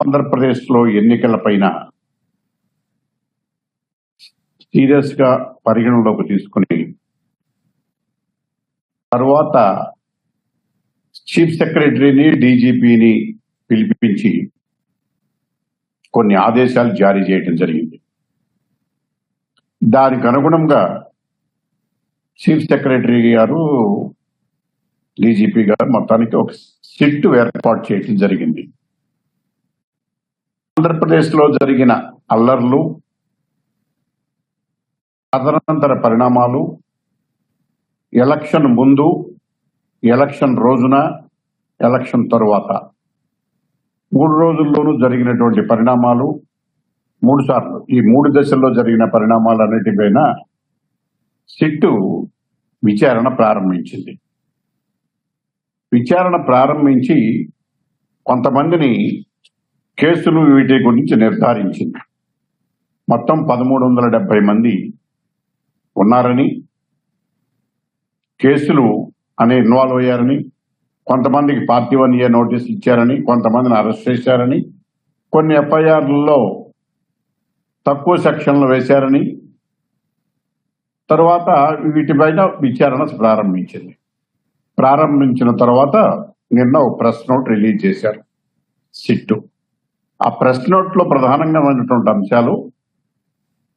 ఆంధ్రప్రదేశ్లో ఎన్నికల పైన సీరియస్గా పరిగణలోకి తీసుకుని తర్వాత చీఫ్ సెక్రటరీని డీజీపీని పిలిపించి కొన్ని ఆదేశాలు జారీ చేయడం జరిగింది. దానికి అనుగుణంగా చీఫ్ సెక్రటరీ గారు డీజీపీ గారు మొత్తానికి ఒక సిట్ ఏర్పాటు చేయడం జరిగింది. ఆంధ్రప్రదేశ్లో జరిగిన అల్లర్లు తదనంతర పరిణామాలు ఎలక్షన్ ముందు ఎలక్షన్ రోజున ఎలక్షన్ తరువాత. మూడు రోజుల్లోనూ జరిగినటువంటి పరిణామాలు మూడు సార్లు. ఈ మూడు దశల్లో జరిగిన పరిణామాలన్నిటిపైన సిట్టు విచారణ ప్రారంభించింది. విచారణ ప్రారంభించి కొంతమందిని కేసులు వీటి గురించి నిర్ధారించింది. మొత్తం పదమూడు వందల డెబ్బై మంది ఉన్నారని కేసులు అనే ఇన్వాల్వ్ అయ్యారని కొంతమందికి పార్టీ వన్ ఇయర్ నోటీస్ ఇచ్చారని కొంతమందిని అరెస్ట్ చేశారని కొన్ని ఎఫ్ఐఆర్లలో తక్కువ సెక్షన్లు వేశారని తర్వాత వీటిపైన విచారణ ప్రారంభించింది. ప్రారంభించిన తర్వాత నిన్న ఒక ప్రెస్ నోట్ రిలీజ్ చేశారు సిట్టు. ఆ ప్రెస్ నోట్లో ప్రధానంగా ఉన్నటువంటి అంశాలు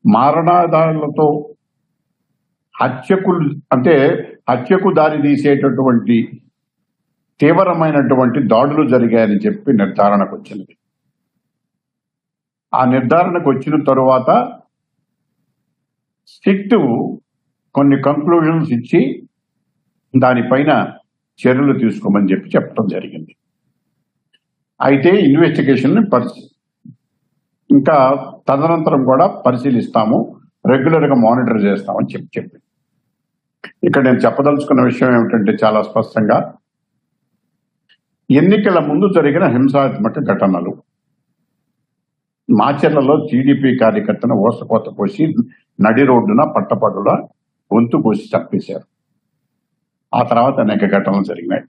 మారణాదారులతో హత్యకు అంటే హత్యకు దారి తీసేటటువంటి తీవ్రమైనటువంటి దాడులు జరిగాయని చెప్పి నిర్ధారణకు వచ్చినది. ఆ నిర్ధారణకు వచ్చిన తరువాత సిట్టు కొన్ని కంక్లూజన్స్ ఇచ్చి దానిపైన చర్యలు తీసుకోమని చెప్పి చెప్పడం జరిగింది. అయితే ఇన్వెస్టిగేషన్ పరిశీ ఇంకా తదనంతరం కూడా పరిశీలిస్తాము. రెగ్యులర్గా మానిటర్ చేస్తామని చెప్పి చెప్పి. ఇక్కడ నేను చెప్పదలుచుకున్న విషయం ఏమిటంటే చాలా స్పష్టంగా ఎన్నికల ముందు జరిగిన హింసాత్మక ఘటనలు. మాచెర్లలో టీడీపీ కార్యకర్తను ఓసకోత కోసి నడి రోడ్డున పట్టపడుల గొంతు కోసి చంపేశారు. ఆ తర్వాత అనేక ఘటనలు జరిగినాయి.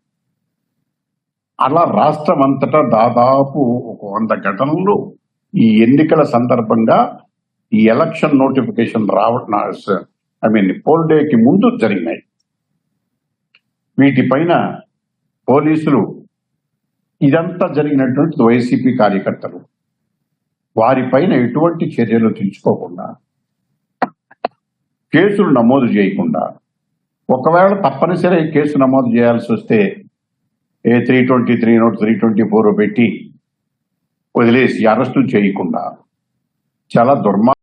అలా రాష్ట్రం అంతటా దాదాపు ఒక వంద ఘటనలు ఈ ఎన్నికల సందర్భంగా ఈ ఎలక్షన్ నోటిఫికేషన్ రావడం ఐ మీన్ పోల్ డేకి ముందు జరిగినాయి. వీటిపైన పోలీసులు ఇదంతా జరిగినటువంటి వైసీపీ కార్యకర్తలు. వారిపైన ఎటువంటి చర్యలు తీసుకోకుండా కేసులు నమోదు చేయకుండా ఒకవేళ తప్పనిసరి కేసు నమోదు చేయాల్సి వస్తే A three twenty three note three twenty four పెట్టి వదిలేసి అరెస్టు చేయకుండా చాలా దుర్మా